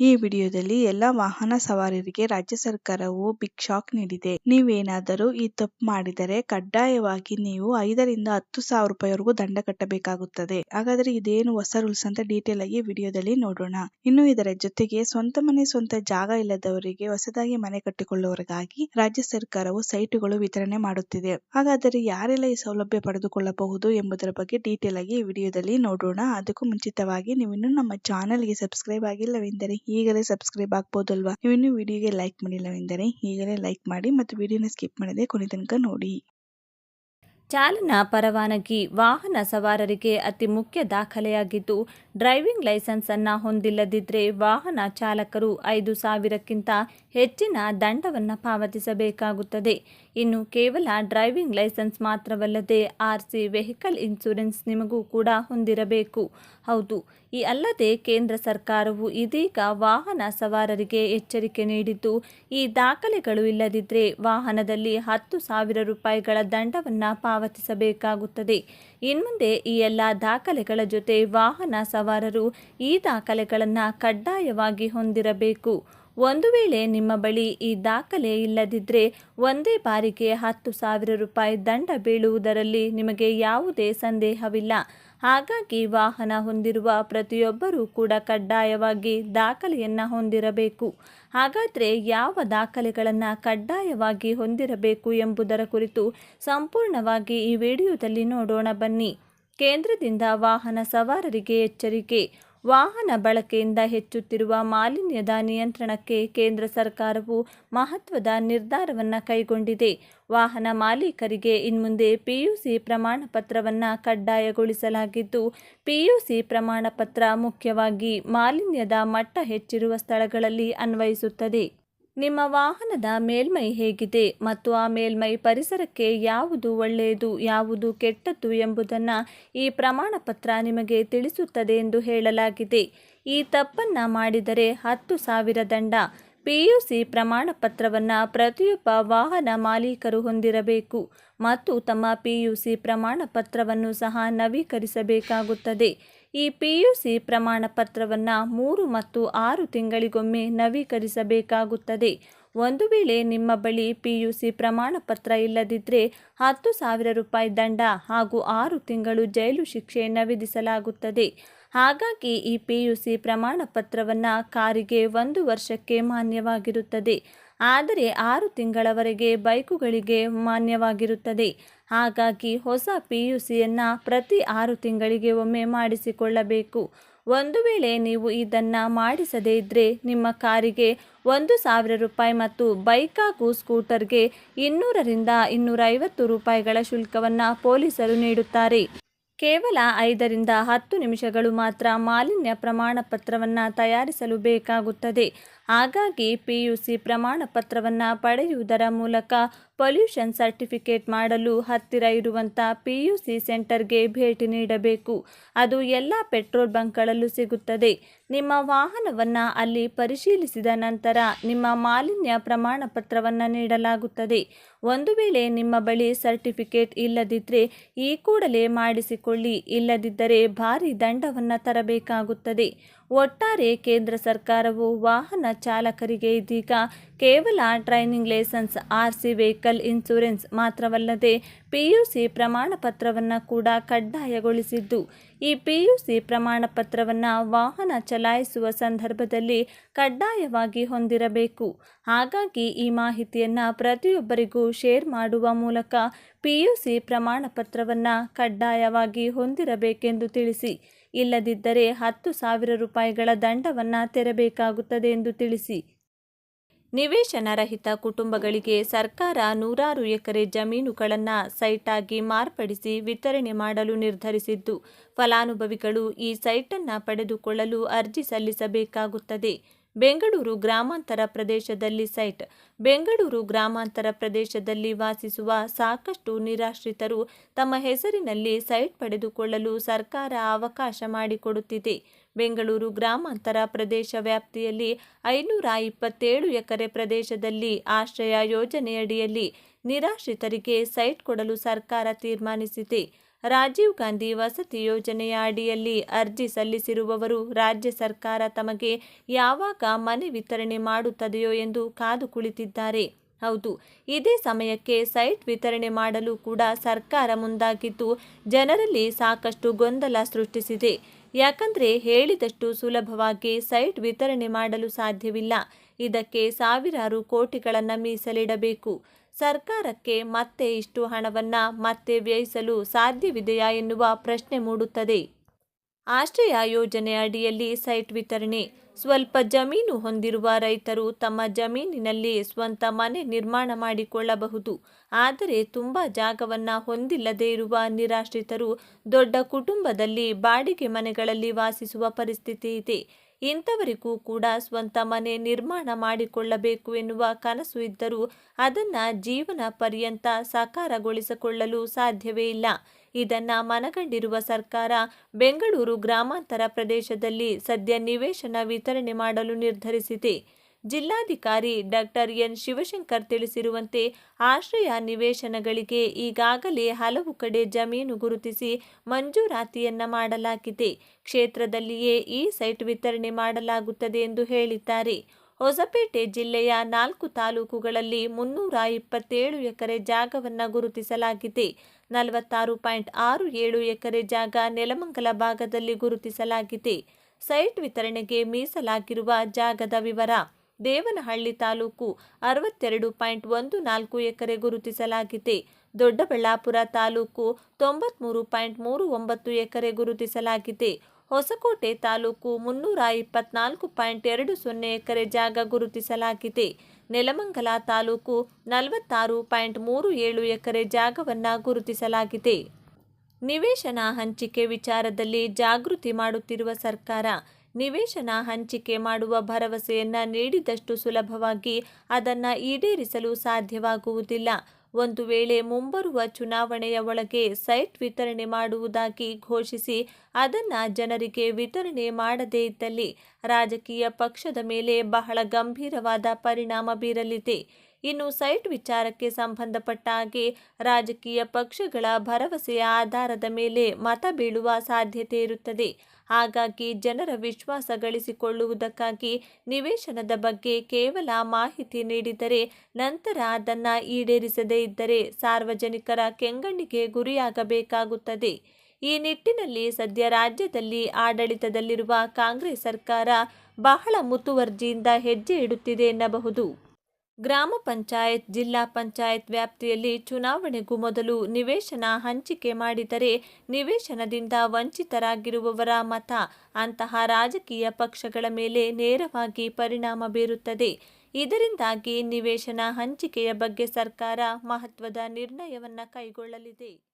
ಈ ವಿಡಿಯೋದಲ್ಲಿ ಎಲ್ಲ ವಾಹನ ಸವಾರರಿಗೆ ರಾಜ್ಯ ಸರ್ಕಾರವು ಬಿಗ್ ಶಾಕ್ ನೀಡಿದೆ. ನೀವೇನಾದರೂ ಈ ತಪ್ಪು ಮಾಡಿದರೆ ಕಡ್ಡಾಯವಾಗಿ ನೀವು ಐದರಿಂದ ಹತ್ತು ಸಾವಿರ ರೂಪಾಯಿವರೆಗೂ ದಂಡ ಕಟ್ಟಬೇಕಾಗುತ್ತದೆ. ಹಾಗಾದ್ರೆ ಇದೇನು ಹೊಸ ರೂಲ್ಸ್ ಅಂತ ಡೀಟೇಲ್ ಆಗಿ ವಿಡಿಯೋದಲ್ಲಿ ನೋಡೋಣ. ಇನ್ನು ಇದರ ಜೊತೆಗೆ ಸ್ವಂತ ಮನೆ, ಸ್ವಂತ ಜಾಗ ಇಲ್ಲದವರಿಗೆ ಹೊಸದಾಗಿ ಮನೆ ಕಟ್ಟಿಕೊಳ್ಳುವವರಿಗಾಗಿ ರಾಜ್ಯ ಸರ್ಕಾರವು ಸೈಟುಗಳು ವಿತರಣೆ ಮಾಡುತ್ತಿದೆ. ಹಾಗಾದರೆ ಯಾರೆಲ್ಲ ಈ ಸೌಲಭ್ಯ ಪಡೆದುಕೊಳ್ಳಬಹುದು ಎಂಬುದರ ಬಗ್ಗೆ ಡೀಟೇಲ್ ಆಗಿ ವಿಡಿಯೋದಲ್ಲಿ ನೋಡೋಣ. ಅದಕ್ಕೂ ಮುಂಚಿತವಾಗಿ ನೀವು ಇನ್ನೂ ನಮ್ಮ ಚಾನಲ್ಗೆ ಸಬ್ಸ್ಕ್ರೈಬ್ ಆಗಿಲ್ಲವೆಂದರೆ ಈಗಲೇ ಸಬ್ಸ್ಕ್ರೈಬ್ ಆಗ್ಬೋದಲ್ವಾ? ನೀವು ಇನ್ನೂ ವಿಡಿಯೋಗೆ ಲೈಕ್ ಮಾಡಿಲ್ಲವೆಂದರೆ ಈಗಲೇ ಲೈಕ್ ಮಾಡಿ ಮತ್ತು ವಿಡಿಯೋನ ಸ್ಕಿಪ್ ಮಾಡದೆ ಕೊನೆ ತನಕ ನೋಡಿ. ಚಾಲನಾ ಪರವಾನಗಿ, ವಾಹನ ಸವಾರರಿಗೆ ಅತಿ ಮುಖ್ಯ ದಾಖಲೆಯಾಗಿದ್ದು ಡ್ರೈವಿಂಗ್ ಲೈಸೆನ್ಸ್ ಅನ್ನ ಹೊಂದಿಲ್ಲದಿದ್ದರೆ ವಾಹನ ಚಾಲಕರು ಐದು ಸಾವಿರಕ್ಕಿಂತ ಹೆಚ್ಚಿನ ದಂಡವನ್ನು ಪಾವತಿಸಬೇಕಾಗುತ್ತದೆ. ಇನ್ನು ಕೇವಲ ಡ್ರೈವಿಂಗ್ ಲೈಸೆನ್ಸ್ ಮಾತ್ರವಲ್ಲದೆ ಆರ್ ಸಿ ವೆಹಿಕಲ್ ಇನ್ಶೂರೆನ್ಸ್ ನಿಮಗೂ ಕೂಡ ಹೊಂದಿರಬೇಕು. ಹೌದು ಈ ಅಲ್ಲದೆ ಕೇಂದ್ರ ಸರ್ಕಾರವು ಇದೀಗ ವಾಹನ ಸವಾರರಿಗೆ ಎಚ್ಚರಿಕೆ ನೀಡಿದ್ದು, ಈ ದಾಖಲೆಗಳು ಇಲ್ಲದಿದ್ದರೆ ವಾಹನದಲ್ಲಿ ಹತ್ತು ಸಾವಿರ ರೂಪಾಯಿಗಳ ದಂಡವನ್ನು ಪಾವತಿಸಬೇಕಾಗುತ್ತದೆ. ಇನ್ಮುಂದೆ ಈ ಎಲ್ಲ ದಾಖಲೆಗಳ ಜೊತೆ ವಾಹನ ಸವಾರರು ಈ ದಾಖಲೆಗಳನ್ನು ಕಡ್ಡಾಯವಾಗಿ ಹೊಂದಿರಬೇಕು. ಒಂದು ವೇಳೆ ನಿಮ್ಮ ಬಳಿ ಈ ದಾಖಲೆ ಇಲ್ಲದಿದ್ದರೆ ಒಂದೇ ಬಾರಿಗೆ ಹತ್ತು ಸಾವಿರ ರೂಪಾಯಿ ದಂಡ ಬೀಳುವುದರಲ್ಲಿ ನಿಮಗೆ ಯಾವುದೇ ಸಂದೇಹವಿಲ್ಲ. ಹಾಗಾಗಿ ವಾಹನ ಹೊಂದಿರುವ ಪ್ರತಿಯೊಬ್ಬರೂ ಕೂಡ ಕಡ್ಡಾಯವಾಗಿ ದಾಖಲೆಯನ್ನು ಹೊಂದಿರಬೇಕು. ಹಾಗಾದರೆ ಯಾವ ದಾಖಲೆಗಳನ್ನು ಕಡ್ಡಾಯವಾಗಿ ಹೊಂದಿರಬೇಕು ಎಂಬುದರ ಕುರಿತು ಸಂಪೂರ್ಣವಾಗಿ ಈ ವಿಡಿಯೋದಲ್ಲಿ ನೋಡೋಣ ಬನ್ನಿ. ಕೇಂದ್ರದಿಂದ ವಾಹನ ಸವಾರರಿಗೆ ಎಚ್ಚರಿಕೆ. ವಾಹನ ಬಳಕೆಯಿಂದ ಹೆಚ್ಚುತ್ತಿರುವ ಮಾಲಿನ್ಯದ ನಿಯಂತ್ರಣಕ್ಕೆ ಕೇಂದ್ರ ಸರ್ಕಾರವು ಮಹತ್ವದ ನಿರ್ಧಾರವನ್ನು ಕೈಗೊಂಡಿದೆ. ವಾಹನ ಮಾಲೀಕರಿಗೆ ಇನ್ಮುಂದೆ ಪಿಯುಸಿ ಪ್ರಮಾಣ ಪತ್ರವನ್ನು ಕಡ್ಡಾಯಗೊಳಿಸಲಾಗಿದ್ದು, ಪಿಯುಸಿ ಪ್ರಮಾಣ ಪತ್ರ ಮುಖ್ಯವಾಗಿ ಮಾಲಿನ್ಯದ ಮಟ್ಟ ಹೆಚ್ಚಿರುವ ಸ್ಥಳಗಳಲ್ಲಿ ಅನ್ವಯಿಸುತ್ತದೆ. ನಿಮ್ಮ ವಾಹನದ ಮೇಲ್ಮೈ ಹೇಗಿದೆ ಮತ್ತು ಆ ಮೇಲ್ಮೈ ಪರಿಸರಕ್ಕೆ ಯಾವುದು ಒಳ್ಳೆಯದು, ಯಾವುದು ಕೆಟ್ಟದ್ದು ಎಂಬುದನ್ನು ಈ ಪ್ರಮಾಣ ಪತ್ರ ನಿಮಗೆ ತಿಳಿಸುತ್ತದೆ ಎಂದು ಹೇಳಲಾಗಿದೆ. ಈ ತಪ್ಪನ್ನು ಮಾಡಿದರೆ ಹತ್ತು ಸಾವಿರ ದಂಡ. ಪಿಯುಸಿ ಪ್ರಮಾಣ ಪತ್ರವನ್ನು ಪ್ರತಿಯೊಬ್ಬ ವಾಹನ ಮಾಲೀಕರು ಹೊಂದಿರಬೇಕು ಮತ್ತು ತಮ್ಮ ಪಿಯುಸಿ ಪ್ರಮಾಣ ಪತ್ರವನ್ನು ಸಹ ನವೀಕರಿಸಬೇಕಾಗುತ್ತದೆ. ಈ ಪಿಯುಸಿ ಪ್ರಮಾಣ ಪತ್ರವನ್ನು ಮೂರು ಮತ್ತು ಆರು ತಿಂಗಳಿಗೊಮ್ಮೆ ನವೀಕರಿಸಬೇಕಾಗುತ್ತದೆ. ಒಂದು ವೇಳೆ ನಿಮ್ಮ ಬಳಿ ಪಿಯುಸಿ ಪ್ರಮಾಣ ಪತ್ರ ಇಲ್ಲದಿದ್ದರೆ ಹತ್ತು ಸಾವಿರ ರೂಪಾಯಿ ದಂಡ ಹಾಗೂ ಆರು ತಿಂಗಳು ಜೈಲು ಶಿಕ್ಷೆಯನ್ನು ವಿಧಿಸಲಾಗುತ್ತದೆ ಹಾಗಾಗಿ ಈ ಪಿಯುಸಿ ಪ್ರಮಾಣ ಪತ್ರವನ್ನು ಕಾರಿಗೆ ಒಂದು ವರ್ಷಕ್ಕೆ ಮಾನ್ಯವಾಗಿರುತ್ತದೆ. ಆದರೆ ಆರು ತಿಂಗಳವರೆಗೆ ಬೈಕುಗಳಿಗೆ ಮಾನ್ಯವಾಗಿರುತ್ತದೆ. ಹಾಗಾಗಿ ಹೊಸ ಪಿ ಯು ಸಿಯನ್ನು ಪ್ರತಿ ಆರು ತಿಂಗಳಿಗೆ ಒಮ್ಮೆ ಮಾಡಿಸಿಕೊಳ್ಳಬೇಕು. ಒಂದು ವೇಳೆ ನೀವು ಇದನ್ನು ಮಾಡಿಸದೇ ಇದ್ದರೆ ನಿಮ್ಮ ಕಾರಿಗೆ ಒಂದು ಸಾವಿರ ರೂಪಾಯಿ ಮತ್ತು ಬೈಕ್ ಹಾಗೂ ಸ್ಕೂಟರ್ಗೆ ಇನ್ನೂರರಿಂದ ಇನ್ನೂರೈವತ್ತು ರೂಪಾಯಿಗಳ ಶುಲ್ಕವನ್ನು ಪೊಲೀಸರು ನೀಡುತ್ತಾರೆ. ಕೇವಲ ಐದರಿಂದ ಹತ್ತು ನಿಮಿಷಗಳು ಮಾತ್ರ ಮಾಲಿನ್ಯ ಪ್ರಮಾಣ ಪತ್ರವನ್ನು ತಯಾರಿಸಲು ಬೇಕಾಗುತ್ತದೆ. ಹಾಗಾಗಿ ಪಿ ಯು ಸಿ ಪ್ರಮಾಣ ಪತ್ರವನ್ನು ಪಡೆಯುವುದರ ಮೂಲಕ ಪೊಲ್ಯೂಷನ್ ಸರ್ಟಿಫಿಕೇಟ್ ಮಾಡಲು ಹತ್ತಿರ ಇರುವಂಥ ಪಿ ಯು ಸಿ ಸೆಂಟರ್ಗೆ ಭೇಟಿ ನೀಡಬೇಕು. ಅದು ಎಲ್ಲ ಪೆಟ್ರೋಲ್ ಬಂಕ್ಗಳಲ್ಲೂ ಸಿಗುತ್ತದೆ. ನಿಮ್ಮ ವಾಹನವನ್ನು ಅಲ್ಲಿ ಪರಿಶೀಲಿಸಿದ ನಂತರ ನಿಮ್ಮ ಮಾಲಿನ್ಯ ಪ್ರಮಾಣ ಪತ್ರವನ್ನು ನೀಡಲಾಗುತ್ತದೆ. ಒಂದು ವೇಳೆ ನಿಮ್ಮ ಬಳಿ ಸರ್ಟಿಫಿಕೇಟ್ ಇಲ್ಲದಿದ್ದರೆ ಈ ಕೂಡಲೇ ಮಾಡಿಸಿಕೊಳ್ಳಿ. ಇಲ್ಲದಿದ್ದರೆ ಭಾರಿ ದಂಡವನ್ನು ತರಬೇಕಾಗುತ್ತದೆ. ಒಟ್ಟಾರೆ ಕೇಂದ್ರ ಸರ್ಕಾರವು ವಾಹನ ಚಾಲಕರಿಗೆ ಇದೀಗ ಕೇವಲ training license R C vehicle insurance ಮಾತ್ರವಲ್ಲದೆ ಪಿಯುಸಿ ಪ್ರಮಾಣ ಪತ್ರವನ್ನು ಕೂಡ ಕಡ್ಡಾಯಗೊಳಿಸಿದ್ದು. ಈ ಪಿಯುಸಿ ಪ್ರಮಾಣ ಪತ್ರವನ್ನು ವಾಹನ ಚಲಾಯಿಸುವ ಸಂದರ್ಭದಲ್ಲಿ ಕಡ್ಡಾಯವಾಗಿ ಹೊಂದಿರಬೇಕು. ಹಾಗಾಗಿ ಈ ಮಾಹಿತಿಯನ್ನು ಪ್ರತಿಯೊಬ್ಬರಿಗೂ ಶೇರ್ ಮಾಡುವ ಮೂಲಕ ಪಿಯುಸಿ ಪ್ರಮಾಣ ಪತ್ರವನ್ನು ಕಡ್ಡಾಯವಾಗಿ ಹೊಂದಿರಬೇಕೆಂದು ತಿಳಿಸಿ. ಇಲ್ಲದಿದ್ದರೆ ಹತ್ತು ಸಾವಿರ ರೂಪಾಯಿಗಳ ದಂಡವನ್ನು ತೆರಬೇಕಾಗುತ್ತದೆ ಎಂದು ತಿಳಿಸಿ. ನಿವೇಶನ ರಹಿತ ಕುಟುಂಬಗಳಿಗೆ ಸರ್ಕಾರ ನೂರಾರು ಎಕರೆ ಜಮೀನುಗಳನ್ನು ಸೈಟಾಗಿ ಮಾರ್ಪಡಿಸಿ ವಿತರಣೆ ಮಾಡಲು ನಿರ್ಧರಿಸಿದ್ದು, ಫಲಾನುಭವಿಗಳು ಈ ಸೈಟನ್ನು ಪಡೆದುಕೊಳ್ಳಲು ಅರ್ಜಿ ಸಲ್ಲಿಸಬೇಕಾಗುತ್ತದೆ. ಬೆಂಗಳೂರು ಗ್ರಾಮಾಂತರ ಪ್ರದೇಶದಲ್ಲಿ ಸೈಟ್. ಬೆಂಗಳೂರು ಗ್ರಾಮಾಂತರ ಪ್ರದೇಶದಲ್ಲಿ ವಾಸಿಸುವ ಸಾಕಷ್ಟು ನಿರಾಶ್ರಿತರು ತಮ್ಮ ಹೆಸರಿನಲ್ಲಿ ಸೈಟ್ ಪಡೆದುಕೊಳ್ಳಲು ಸರ್ಕಾರ ಅವಕಾಶ ಮಾಡಿಕೊಡುತ್ತಿದೆ. ಬೆಂಗಳೂರು ಗ್ರಾಮಾಂತರ ಪ್ರದೇಶ ವ್ಯಾಪ್ತಿಯಲ್ಲಿ ಐನೂರ ಇಪ್ಪತ್ತೇಳು ಎಕರೆ ಪ್ರದೇಶದಲ್ಲಿ ಆಶ್ರಯ ಯೋಜನೆಯಡಿಯಲ್ಲಿ ನಿರಾಶ್ರಿತರಿಗೆ ಸೈಟ್ ಕೊಡಲು ಸರ್ಕಾರ ತೀರ್ಮಾನಿಸಿದೆ. ರಾಜೀವ್ ಗಾಂಧಿ ವಸತಿ ಯೋಜನೆಯ ಅಡಿಯಲ್ಲಿ ಅರ್ಜಿ ಸಲ್ಲಿಸಿರುವವರು ರಾಜ್ಯ ಸರ್ಕಾರ ತಮಗೆ ಯಾವಾಗ ಮನೆ ವಿತರಣೆ ಮಾಡುತ್ತದೆಯೋ ಎಂದು ಕಾದು ಕುಳಿತಿದ್ದಾರೆ. ಹೌದು, ಇದೇ ಸಮಯಕ್ಕೆ ಸೈಟ್ ವಿತರಣೆ ಮಾಡಲು ಕೂಡ ಸರ್ಕಾರ ಮುಂದಾಗಿದ್ದು, ಜನರಲ್ಲಿ ಸಾಕಷ್ಟು ಗೊಂದಲ ಸೃಷ್ಟಿಸಿದೆ. ಯಾಕಂದ್ರೆ ಹೇಳಿದಷ್ಟು ಸುಲಭವಾಗಿ ಸೈಟ್ ವಿತರಣೆ ಮಾಡಲು ಸಾಧ್ಯವಿಲ್ಲ. ಇದಕ್ಕೆ ಸಾವಿರಾರು ಕೋಟಿಗಳನ್ನು ಮೀಸಲಿಡಬೇಕು. ಸರ್ಕಾರಕ್ಕೆ ಮತ್ತೆ ಇಷ್ಟು ಹಣವನ್ನ ಮತ್ತೆ ವ್ಯಯಿಸಲು ಸಾಧ್ಯವಿದೆಯಾ ಎನ್ನುವ ಪ್ರಶ್ನೆ ಮೂಡುತ್ತದೆ. ಆಶ್ರಯ ಯೋಜನೆ ಅಡಿಯಲ್ಲಿ ಸೈಟ್ ವಿತರಣೆ, ಸ್ವಲ್ಪ ಜಮೀನು ಹೊಂದಿರುವ ರೈತರು ತಮ್ಮ ಜಮೀನಿನಲ್ಲಿ ಸ್ವಂತ ಮನೆ ನಿರ್ಮಾಣ ಮಾಡಿಕೊಳ್ಳಬಹುದು, ಆದರೆ ತುಂಬ ಜಾಗವನ್ನು ಹೊಂದಿಲ್ಲದೇ ಇರುವ ನಿರಾಶ್ರಿತರು ದೊಡ್ಡ ಕುಟುಂಬದಲ್ಲಿ ಬಾಡಿಗೆ ಮನೆಗಳಲ್ಲಿ ವಾಸಿಸುವ ಪರಿಸ್ಥಿತಿ ಇದೆ. ಇಂಥವರಿಗೂ ಕೂಡ ಸ್ವಂತ ಮನೆ ನಿರ್ಮಾಣ ಮಾಡಿಕೊಳ್ಳಬೇಕು ಎನ್ನುವ ಕನಸು ಇದ್ದರೂ ಅದನ್ನು ಜೀವನ ಪರ್ಯಂತ ಸಾಕಾರಗೊಳಿಸಿಕೊಳ್ಳಲು ಸಾಧ್ಯವೇ ಇಲ್ಲ. ಇದನ್ನು ಮನಗಂಡಿರುವ ಸರ್ಕಾರ ಬೆಂಗಳೂರು ಗ್ರಾಮಾಂತರ ಪ್ರದೇಶದಲ್ಲಿ ಸದ್ಯ ನಿವೇಶನ ವಿತರಣೆ ಮಾಡಲು ನಿರ್ಧರಿಸಿದೆ. ಜಿಲ್ಲಾಧಿಕಾರಿ ಡಾಕ್ಟರ್ ಎನ್ ಶಿವಶಂಕರ್ ತಿಳಿಸಿರುವಂತೆ ಆಶ್ರಯ ನಿವೇಶನಗಳಿಗೆ ಈಗಾಗಲೇ ಹಲವು ಕಡೆ ಜಮೀನು ಗುರುತಿಸಿ ಮಂಜೂರಾತಿಯನ್ನ ಮಾಡಲಾಗಿದೆ. ಕ್ಷೇತ್ರದಲ್ಲಿಯೇ ಈ ಸೈಟ್ ವಿತರಣೆ ಮಾಡಲಾಗುತ್ತದೆ ಎಂದು ಹೇಳಿದ್ದಾರೆ. ಹೊಸಪೇಟೆ ಜಿಲ್ಲೆಯ ನಾಲ್ಕು ತಾಲೂಕುಗಳಲ್ಲಿ ಮುನ್ನೂರ ಇಪ್ಪತ್ತೇಳು ಎಕರೆ ಜಾಗವನ್ನು ಗುರುತಿಸಲಾಗಿದೆ. ನಲವತ್ತಾರು ಪಾಯಿಂಟ್ ಆರು ಏಳು ಎಕರೆ ಜಾಗ ನೆಲಮಂಗಲ ಭಾಗದಲ್ಲಿ ಗುರುತಿಸಲಾಗಿದೆ. ಸೈಟ್ ವಿತರಣೆಗೆ ಮೀಸಲಾಗಿರುವ ಜಾಗದ ವಿವರ. ದೇವನಹಳ್ಳಿ ತಾಲೂಕು ಅರವತ್ತೆರಡು ಪಾಯಿಂಟ್ ಒಂದು ನಾಲ್ಕು ಎಕರೆ ಗುರುತಿಸಲಾಗಿದೆ. ದೊಡ್ಡಬಳ್ಳಾಪುರ ತಾಲೂಕು ತೊಂಬತ್ಮೂರು ಪಾಯಿಂಟ್ ಮೂರು ಒಂಬತ್ತು ಎಕರೆ ಗುರುತಿಸಲಾಗಿದೆ. ಹೊಸಕೋಟೆ ತಾಲೂಕು ಮುನ್ನೂರ ಇಪ್ಪತ್ನಾಲ್ಕು ಪಾಯಿಂಟ್ ಎರಡು ಸೊನ್ನೆ ಎಕರೆ ಜಾಗ ಗುರುತಿಸಲಾಗಿದೆ. ನೆಲಮಂಗಲ ತಾಲೂಕು ನಲವತ್ತಾರು ಪಾಯಿಂಟ್ ಮೂರು ಏಳು ಎಕರೆ ಜಾಗವನ್ನು ಗುರುತಿಸಲಾಗಿದೆ. ನಿವೇಶನ ಹಂಚಿಕೆ ವಿಚಾರದಲ್ಲಿ ಜಾಗೃತಿ ಮಾಡುತ್ತಿರುವ ಸರ್ಕಾರ ನಿವೇಶನ ಹಂಚಿಕೆ ಮಾಡುವ ಭರವಸೆಯನ್ನ ನೀಡಿದಷ್ಟು ಸುಲಭವಾಗಿ ಅದನ್ನು ಈಡೇರಿಸಲು ಸಾಧ್ಯವಾಗುವುದಿಲ್ಲ. ಒಂದು ವೇಳೆ ಮುಂಬರುವ ಚುನಾವಣೆಯ ಒಳಗೆ ಸೈಟ್ ವಿತರಣೆ ಮಾಡುವುದಾಗಿ ಘೋಷಿಸಿ ಅದನ್ನು ಜನರಿಗೆ ವಿತರಣೆ ಮಾಡದೇ ಇದ್ದಲ್ಲಿ ರಾಜಕೀಯ ಪಕ್ಷದ ಮೇಲೆ ಬಹಳ ಗಂಭೀರವಾದ ಪರಿಣಾಮ ಬೀರಲಿದೆ. ಇನ್ನು ಸೈಟ್ ವಿಚಾರಕ್ಕೆ ಸಂಬಂಧಪಟ್ಟ ಹಾಗೆ ರಾಜಕೀಯ ಪಕ್ಷಗಳ ಭರವಸೆಯ ಆಧಾರದ ಮೇಲೆ ಮತ ಬೀಳುವ ಸಾಧ್ಯತೆ ಇರುತ್ತದೆ. ಹಾಗಾಗಿ ಜನರ ವಿಶ್ವಾಸ ಗಳಿಸಿಕೊಳ್ಳುವುದಕ್ಕಾಗಿ ನಿವೇಶನದ ಬಗ್ಗೆ ಕೇವಲ ಮಾಹಿತಿ ನೀಡಿದರೆ ನಂತರ ಅದನ್ನು ಈಡೇರಿಸದೇ ಇದ್ದರೆ ಸಾರ್ವಜನಿಕರ ಕೆಂಗಣ್ಣಿಗೆ ಗುರಿಯಾಗಬೇಕಾಗುತ್ತದೆ. ಈ ನಿಟ್ಟಿನಲ್ಲಿ ಸದ್ಯ ರಾಜ್ಯದಲ್ಲಿ ಆಡಳಿತದಲ್ಲಿರುವ ಕಾಂಗ್ರೆಸ್ ಸರ್ಕಾರ ಬಹಳ ಮುತುವರ್ಜಿಯಿಂದ ಹೆಜ್ಜೆ ಇಡುತ್ತಿದೆ ಎನ್ನಬಹುದು. ಗ್ರಾಮ ಪಂಚಾಯತ್, ಜಿಲ್ಲಾ ಪಂಚಾಯತ್ ವ್ಯಾಪ್ತಿಯಲ್ಲಿ ಚುನಾವಣೆಗೂ ಮೊದಲು ನಿವೇಶನ ಹಂಚಿಕೆ ಮಾಡಿದರೆ ನಿವೇಶನದಿಂದ ವಂಚಿತರಾಗಿರುವವರ ಮತ, ಅಂತಹ ರಾಜಕೀಯ ಪಕ್ಷಗಳ ಮೇಲೆ ನೇರವಾಗಿ ಪರಿಣಾಮ ಬೀರುತ್ತದೆ. ಇದರಿಂದಾಗಿ ನಿವೇಶನ ಹಂಚಿಕೆಯ ಬಗ್ಗೆ ಸರ್ಕಾರ ಮಹತ್ವದ ನಿರ್ಣಯವನ್ನು ಕೈಗೊಳ್ಳಲಿದೆ.